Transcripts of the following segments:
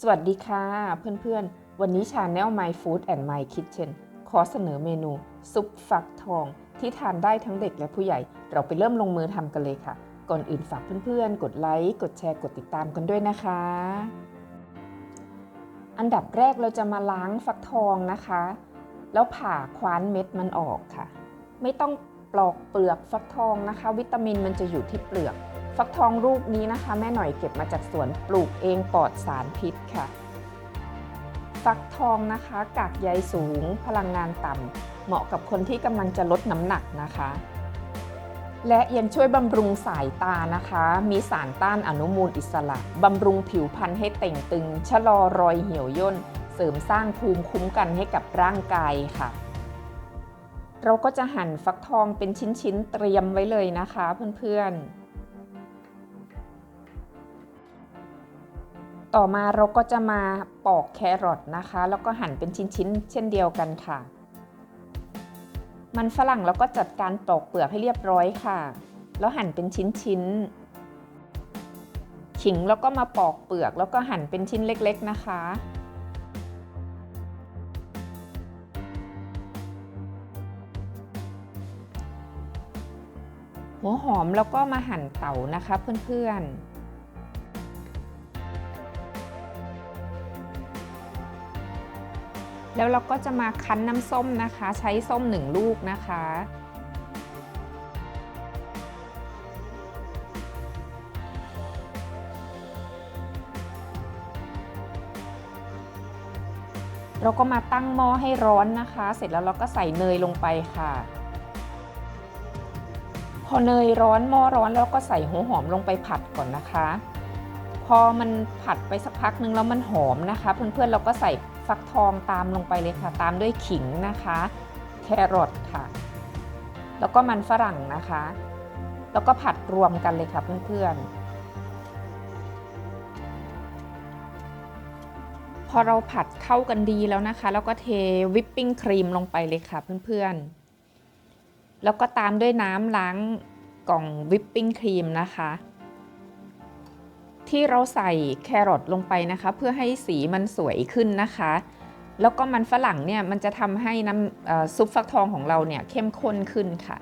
สวัสดีค่ะเพื่อนๆ วันนี้ชาแนล My Food and My Kitchen ขอเสนอเมนู ซุปฟักทอง ที่ทานได้ทั้งเด็กและผู้ใหญ่ เราไปเริ่มลงมือทำกันเลยค่ะ ก่อนอื่นฝากเพื่อนๆ กดไลค์ กดแชร์ กดติดตามกันด้วยนะคะ อันดับแรกเราจะมาล้างฟักทองนะคะ แล้วผ่าคว้านเม็ดมันออกค่ะ ไม่ต้องปลอกเปลือกฟักทองนะคะ วิตามินมันจะอยู่ที่เปลือก ฟักทองลูกนี้นะคะ แม่หน่อยเก็บมาจากสวนปลูกเองปลอดสารพิษค่ะ ฟักทองนะคะกากใยสูง พลังงานต่ำเหมาะกับคนที่กำลังจะลดน้ำหนักนะคะ และยังช่วยบำรุงสายตานะคะ มีสารต้านอนุมูลอิสระบำรุงผิวพรรณให้เต่งตึง ชะลอรอยเหี่ยวย่น เสริมสร้างภูมิคุ้มกันให้กับร่างกายค่ะเราก็จะหั่นฟักทองเป็นชิ้นๆ เตรียมไว้เลยนะคะเพื่อนๆ ต่อมาเราก็จะมาปอกแครอทนะคะ แล้วก็หั่นเป็นชิ้นๆ เช่นเดียวกันค่ะ มันฝรั่งเราก็จัดการปอกเปลือกให้เรียบร้อยค่ะ แล้วหั่นเป็นชิ้นๆ ขิงแล้วก็มาปอกเปลือกแล้วก็หั่นเป็นชิ้นเล็กๆนะคะหัวหอมแล้วก็มาหั่นเต๋านะคะเพื่อนๆ แล้วเราก็จะมาคั้นน้ำส้มนะคะ ใช้ส้มหนึ่งลูกนะคะ เราก็มาตั้งหม้อให้ร้อนนะคะ เสร็จแล้วเราก็ใส่เนยลงไปค่ะ พอเนยร้อนหม้อร้อนแล้วก็ใส่หัวหอมลงไปผัดก่อนนะคะ พอมันผัดไปสักพักนึงแล้วมันหอมนะคะ เพื่อนๆเราก็ใส่ ฟักทองตามลงไปเลยค่ะ ตามด้วยขิงนะคะ แครอทค่ะ แล้วก็มันฝรั่งนะคะ แล้วก็ผัดรวมกันเลยค่ะเพื่อนๆ พอเราผัดเข้ากันดีแล้วนะคะ แล้วก็เทวิปปิ้งครีมลงไปเลยค่ะเพื่อนๆ แล้วก็ตามด้วยน้ำล้างกล่องวิปปิ้งครีมนะคะ ที่เราใส่แครอทลงไปนะคะ เพื่อให้สีมันสวยขึ้นนะคะ แล้วก็มันฝรั่งเนี่ยมันจะทำให้น้ำซุปฟักทองของเราเนี่ยเข้มข้นขึ้นค่ะ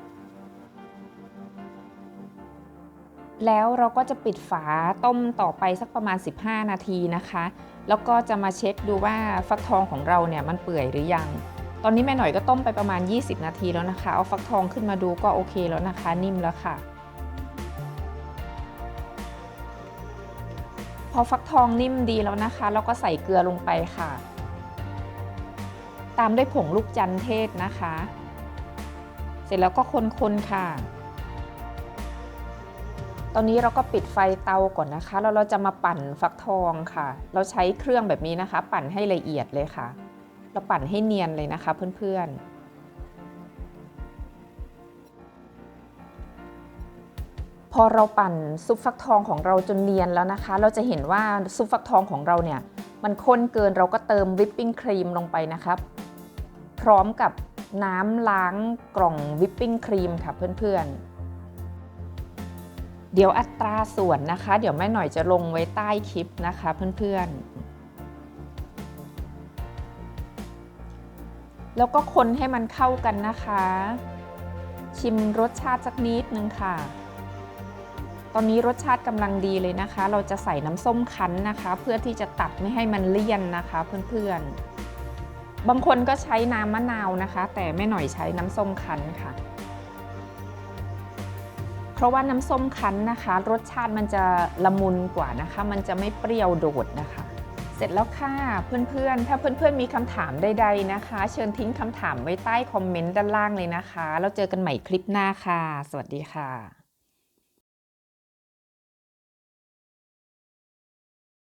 แล้วเราก็จะปิดฝาต้มต่อไปสักประมาณ 15 นาทีนะคะ แล้วก็จะมาเช็คดูว่าฟักทองของเราเนี่ยมันเปื่อยหรือยัง ตอนนี้แม่หน่อยก็ต้มไปประมาณ 20 นาทีแล้วนะคะ เอาฟักทองขึ้นมาดูก็โอเคแล้วนะคะ นิ่มแล้วค่ะ พอฟักทองนิ่มดีแล้วนะคะ เราก็ใส่เกลือลงไปค่ะ ตามด้วยผงลูกจันเทศนะคะ เสร็จแล้วก็คนๆค่ะ ตอนนี้เราก็ปิดไฟเตาก่อนนะคะแล้วเราจะมาปั่นฟักทองค่ะ เราใช้เครื่องแบบนี้นะคะ ปั่นให้ละเอียดเลยค่ะ เราปั่นให้เนียนเลยนะคะเพื่อนๆ พอเราปั่นซุปฟักทองของเราจนเนียนแล้วนะคะ เราจะเห็นว่าซุปฟักทองของเราเนี่ยมันข้นเกินเราก็เติมวิปปิ้งครีมลงไปนะครับ พร้อมกับน้ำล้างกล่องวิปปิ้งครีมค่ะเพื่อนๆ เดี๋ยวอัตราส่วนนะคะ เดี๋ยวแม่หน่อยจะลงไว้ใต้คลิปนะคะเพื่อนๆ แล้วก็คนให้มันเข้ากันนะคะ ชิมรสชาติสักนิดนึงค่ะ ตอนนี้รสชาติกำลังดีเลยนะคะ เราจะใส่น้ำส้มคั้นนะคะ เพื่อที่จะตัดไม่ให้มันเลี่ยนนะคะเพื่อนๆ บางคนก็ใช้น้ำมะนาวนะคะ แต่ไม่หน่อยใช้น้ำส้มคั้นค่ะ เพราะว่าน้ำส้มคั้นนะคะ รสชาติมันจะละมุนกว่านะคะ มันจะไม่เปรี้ยวโดดนะคะ เสร็จแล้วค่ะเพื่อนๆ ถ้าเพื่อนๆมีคำถามใดๆนะคะ เชิญทิ้งคำถามไว้ใต้คอมเมนต์ด้านล่างเลยนะคะ แล้วเจอกันใหม่คลิปหน้าค่ะ สวัสดีค่ะ